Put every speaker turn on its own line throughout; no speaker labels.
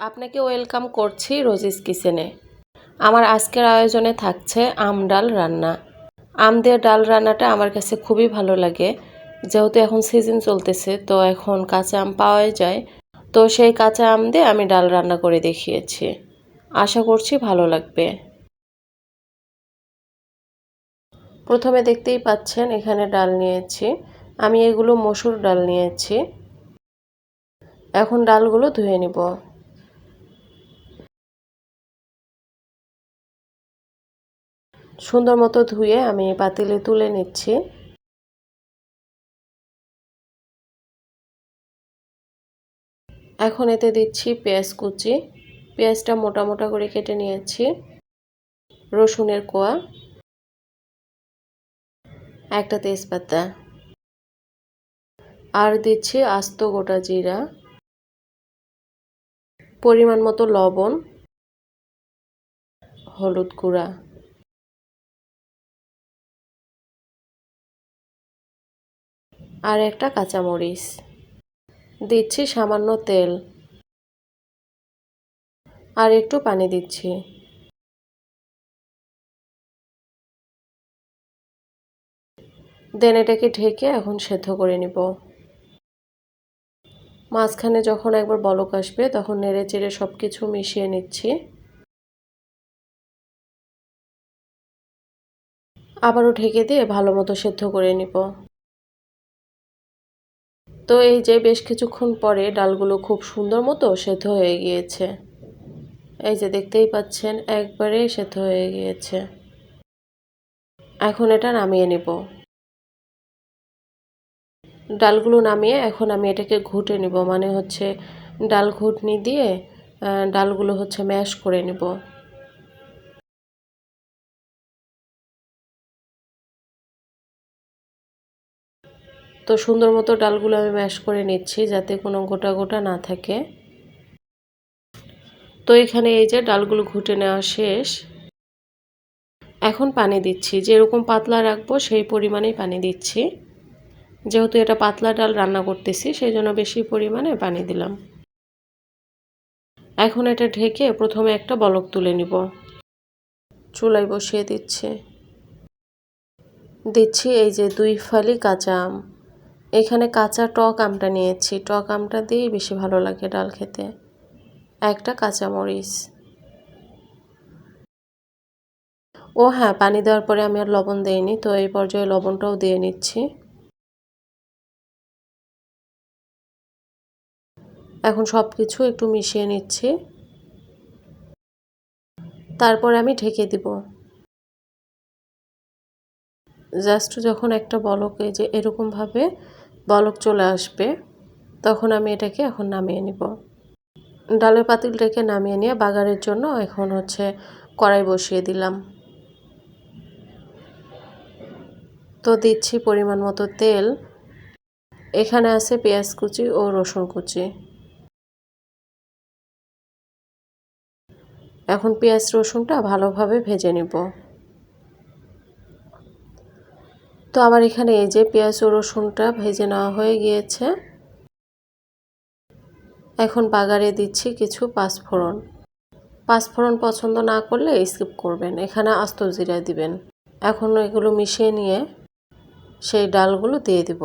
আপনাকে ওয়েলকাম করছি রোজিস কিচেনে। আমার আজকের আয়োজনে থাকছে আম ডাল রান্না। আম দিয়ে ডাল রান্নাটা আমার কাছে খুবই ভালো লাগে। যেহেতু এখন সিজন চলতেছে, তো এখন কাঁচা আম পাওয়াই যায়। তো সেই কাঁচা আম দিয়ে আমি ডাল রান্না করে দেখিয়েছি। আশা করছি ভালো লাগবে। প্রথমে দেখতেই পাচ্ছেন, এখানে ডাল নিয়েছি। আমি এগুলো মসুর ডাল নিয়েছি। এখন ডালগুলো ধুয়ে নিব। সুন্দর মতো ধুয়ে আমি পাতিলে তুলে নিচ্ছি। এখন এতে দিচ্ছি পেঁয়াজ কুচি। পেঁয়াজটা মোটা মোটা করে কেটে নিয়েছি। রসুনের কোয়া। একটা তেজপাতা। আর দিচ্ছি আস্ত গোটা জিরা। পরিমাণ মতো লবণ। হলুদ গুঁড়া। আর একটা কাঁচামরিচ। দিচ্ছি সামান্য তেল। আর একটু পানি দিচ্ছি। দেন এটাকে ঢেকে এখন সেদ্ধ করে নিব। মাঝখানে যখন একবার বলক আসবে, তখন নেড়ে চেড়ে সব কিছু মিশিয়ে নিচ্ছি। আবারও ঢেকে দিয়ে ভালো মতো সেদ্ধ করে নিব। তো এই যে বেশ কিছুক্ষণ পরে ডালগুলো খুব সুন্দর মতো সেদ্ধ হয়ে গিয়েছে। এই যে দেখতেই পাচ্ছেন, একবারে সেদ্ধ হয়ে গিয়েছে। এখন এটা নামিয়ে নিব। ডালগুলো নামিয়ে এখন আমি এটাকে ঘুটে নিব মানে হচ্ছে ডাল ঘুটনি দিয়ে ডালগুলো হচ্ছে ম্যাশ করে নিব। তো সুন্দর মতো ডালগুলো আমি ম্যাশ করে নিচ্ছি যাতে কোনো গোটা গোটা না থাকে। তো এখানে এই যে ডালগুলো ঘুটে নেওয়া শেষ। এখন পানি দিচ্ছি। যেরকম পাতলা রাখব সেই পরিমাণেই পানি দিচ্ছি। যেহেতু এটা পাতলা ডাল রান্না করতেছি, সেই জন্য বেশি পরিমাণে পানি দিলাম। এখন এটা ঢেকে প্রথমে একটা বলক তুলে নিব। চুলায় বসিয়ে দিচ্ছি। দিচ্ছি এই যে দুই ফালি কাঁচা আম। এখানে কাঁচা টক আমটা নিয়েছি। টক আমটা দিয়েই বেশি ভালো লাগে ডাল খেতে। একটা কাঁচা মরিচ ও হ্যাঁ পানি দেওয়ার পরে আমি আর লবণ দেইনি, তো এই পর্যায়ে লবণটাও দিয়ে নিচ্ছি। এখন সব কিছু একটু মিশিয়ে নিচ্ছি। তারপর আমি ঢেকে দিব। জাস্ট যখন একটা বলকে যে এরকমভাবে বলক চলে আসবে, তখন আমি এটাকে এখন নামিয়ে নিব। ডালের পাতিলটাকে নামিয়ে নিয়ে বাগারের জন্য এখন হচ্ছে কড়াই বসিয়ে দিলাম। তো দিচ্ছি পরিমাণ মতো তেল। এখানে আছে পেঁয়াজ কুচি ও রসুন কুচি। এখন পেঁয়াজ রসুনটা ভালোভাবে ভেজে নিব। তো আমার এখানে এই যে পেঁয়াজ ও রসুনটা ভেজে নেওয়া হয়ে গিয়েছে। এখন বাগারে দিচ্ছি কিছু পাঁচফোড়ন। পাঁচফোড়ন পছন্দ না করলে স্কিপ করবেন, এখানে আস্ত জিরা দিবেন। এখন এগুলো মিশিয়ে নিয়ে সেই ডালগুলো দিয়ে দিব।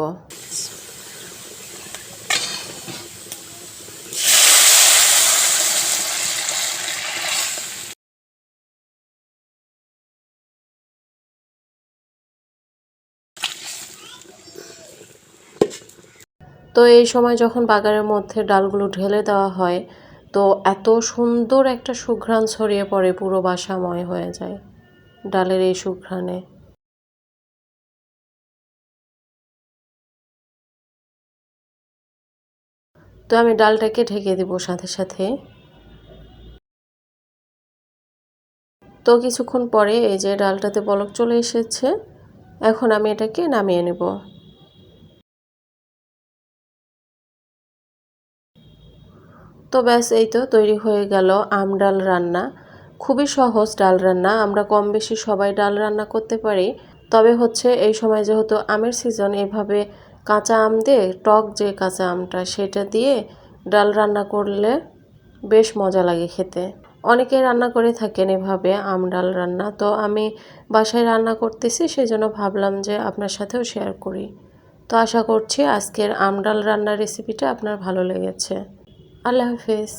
তো এই সময় যখন বাগানের মধ্যে ডালগুলো ঢেলে দেওয়া হয়, তো এত সুন্দর একটা সুঘ্রাণ ছড়িয়ে পড়ে পুরো বাসাময় হয়ে যায় ডালের এই সুঘ্রাণে। তো আমি ডালটাকে ঢেকে দেব সাথে সাথে। তো কিছুক্ষণ পরে এই যে ডালটাতে বলক চলে এসেছে, এখন আমি এটাকে নামিয়ে নেব। তো ব্যাস, এই তো তৈরি হয়ে গেল আম ডাল রান্না। খুবই সহজ ডাল রান্না, আমরা কম বেশি সবাই ডাল রান্না করতে পারি। তবে হচ্ছে এই সময় যেহেতু আমের সিজন এভাবে কাঁচা আম দিয়ে, টক যে কাঁচা আমটা সেটা দিয়ে ডাল রান্না করলে বেশ মজা লাগে খেতে। অনেকে রান্না করে থাকেন এভাবে আম ডাল রান্না, তো আমি বাসায় রান্না করতেছি, সেজন্য ভাবলাম যে আপনার সাথেও শেয়ার করি। তো আশা করছি আজকের আম ডাল রান্নার রেসিপিটা আপনার ভালো লেগেছে। আল্লাহ হাফেজ।